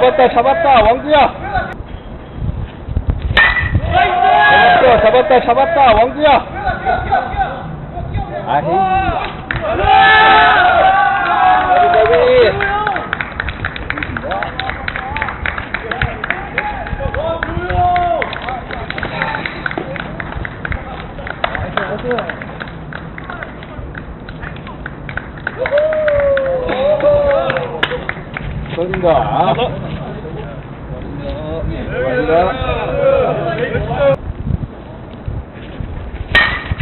잡았다 잡았다 왕구야. 잡았어 잡았다 잡았다 왕구야. 아헤이 가비 가비 걸린다 걸린다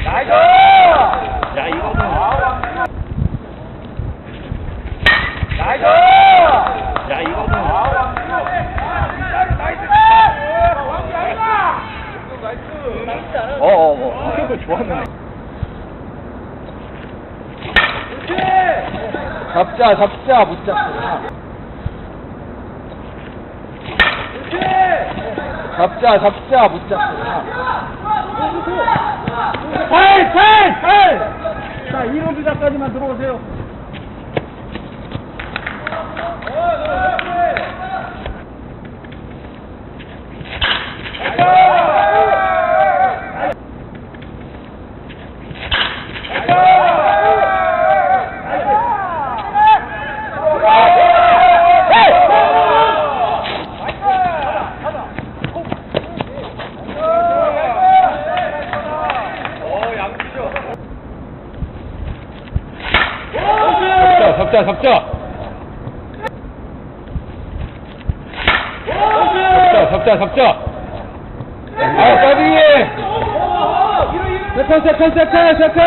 야, 이거는. 야, 이거는. 어어 뭐 이거 좋았네 잡자 잡자 못 잡자 잡자 잡자 못 잡자 팔, 팔, 팔! 자, 1호 주자까지만 들어오세요. 잡자 잡자. 잡자 잡자 잡자. 아 까비 세컨 세컨 세컨 세컨